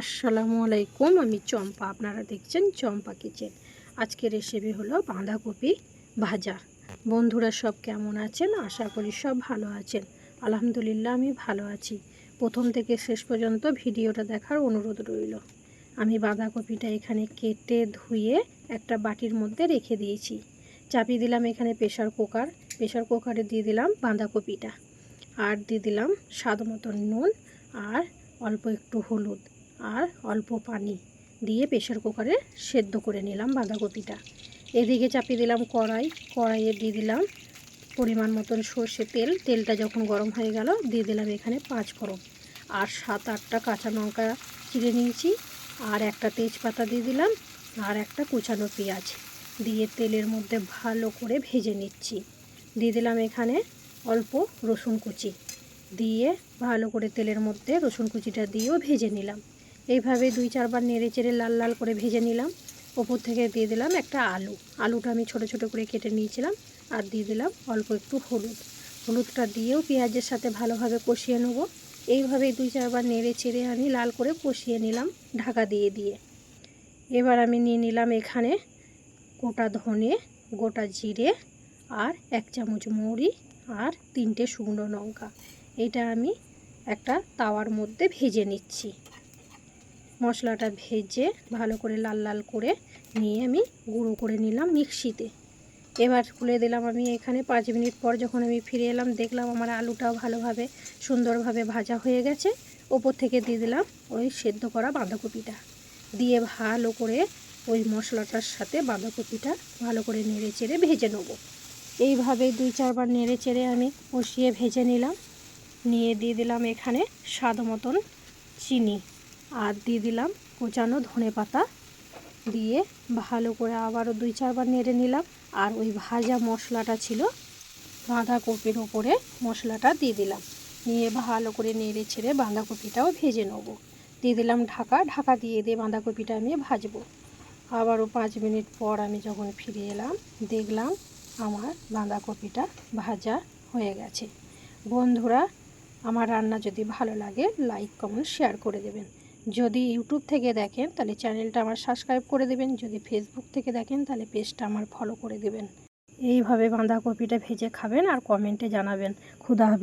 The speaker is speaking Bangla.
আসসালামু আলাইকুম, আমি চম্পা। আপনারা দেখছেন চম্পা কিচেন। আজকের রেসিপি হলো বাঁধাকপি ভাজা। বন্ধুরা সব কেমন আছেন? আশা করি সব ভালো আছেন। আলহামদুলিল্লাহ, আমি ভালো আছি। প্রথম থেকে শেষ পর্যন্ত ভিডিওটা দেখার অনুরোধ রইল। আমি বাঁধাকপিটা এখানে কেটে ধুয়ে একটা বাটির মধ্যে রেখে দিয়েছি। চাপিয়ে দিলাম এখানে প্রেশার কুকার। প্রেশার কুকারে দিয়ে দিলাম বাঁধাকপিটা। আর দিয়ে দিলাম স্বাদ মতন নুন আর অল্প একটু হলুদ। আর অল্প পানি দিয়ে প্রেশার কুকারে সেদ্ধ করে নিলাম বাঁধাকপিটা। এদিকে চাপিয়ে দিলাম কড়াই, কড়াইয়ে দিয়ে দিলাম পরিমাণ মতন সর্ষে তেল। তেলটা যখন গরম হয়ে গেল, দিয়ে দিলাম এখানে পাঁচ ফোড়ন। আর সাত আটটা কাঁচা লঙ্কা চিড়ে নিয়েছি, আর একটা তেজপাতা দিয়ে দিলাম, আর একটা কুচানো পেঁয়াজ। দিয়ে তেলের মধ্যে ভালো করে ভেজে নিচ্ছি। দিয়ে দিলাম এখানে অল্প রসুন কুচি। দিয়ে ভালো করে তেলের মধ্যে রসুন কুচিটা দিয়েও ভেজে নিলাম। এইভাবে দুই চারবার নেড়ে চেড়ে লাল লাল করে ভেজে নিলাম। ওপর থেকে দিয়ে দিলাম একটা আলু। আলুটা আমি ছোট ছোট করে কেটে নিয়েছিলাম আর দিয়ে দিলাম অল্প একটু হলুদ। হলুদটা দিয়েও পেঁয়াজের সাথে ভালোভাবে কষিয়ে নেব। এইভাবে দুই চারবার নেড়ে চেড়ে আমি লাল করে কষিয়ে নিলাম ঢাকা দিয়ে দিয়ে। এবার আমি নিয়ে নিলাম এখানে গোটা ধনে, গোটা জিরে আর এক চামচ মৌরি আর তিনটে শুকনো লঙ্কা। এটা আমি একটা তাওয়ার মধ্যে ভেজে নিচ্ছি। মশলাটা ভেজে ভালো করে লাল লাল করে নিয়ে আমি গুঁড়ো করে নিলাম মিক্সিতে। এবার খুলে দিলাম আমি এখানে পাঁচ মিনিট পর যখন আমি ফিরে এলাম, দেখলাম আমার আলুটাও ভালোভাবে, সুন্দরভাবে ভাজা হয়ে গেছে। ওপর থেকে দিয়ে দিলাম ওই সেদ্ধ করা বাঁধাকপিটা। দিয়ে ভালো করে ওই মশলাটার সাথে বাঁধাকপিটা ভালো করে নেড়ে চেড়ে ভেজে নেব। এইভাবে দুই চারবার নেড়ে চেড়ে আমি কষিয়ে ভেজে নিলাম। নিয়ে দিয়ে দিলাম এখানে স্বাদ মতন চিনি। আর দিয়ে দিলাম কোচানো ধনে পাতা। দিয়ে ভালো করে আবারও দুই চারবার নেড়ে নিলাম। আর ওই ভাজা মশলাটা ছিল বাঁধাকপির ওপরে মশলাটা দিয়ে দিলাম। নিয়ে ভালো করে নেড়ে ছেড়ে বাঁধাকপিটাও ভেজে নেব। দিয়ে দিলাম ঢাকা। ঢাকা দিয়ে দিয়ে বাঁধাকপিটা আমি ভাজবো। আবারও পাঁচ মিনিট পর আমি যখন ফিরে এলাম, দেখলাম আমার বাঁধাকপিটা ভাজা হয়ে গেছে। বন্ধুরা, আমার রান্না যদি ভালো লাগে, লাইক, কমেন্ট, শেয়ার করে দেবেন। যদি ইউটিউব থেকে দেখেন, তাহলে চ্যানেলটা আমার সাবস্ক্রাইব করে দেবেন। যদি ফেসবুক থেকে দেখেন, তাহলে পেজটা আমার ফলো করে দেবেন। এইভাবে বাঁধাকপিটা ভেজে খাবেন আর কমেন্টে জানাবেন। ক্ষুধা হবে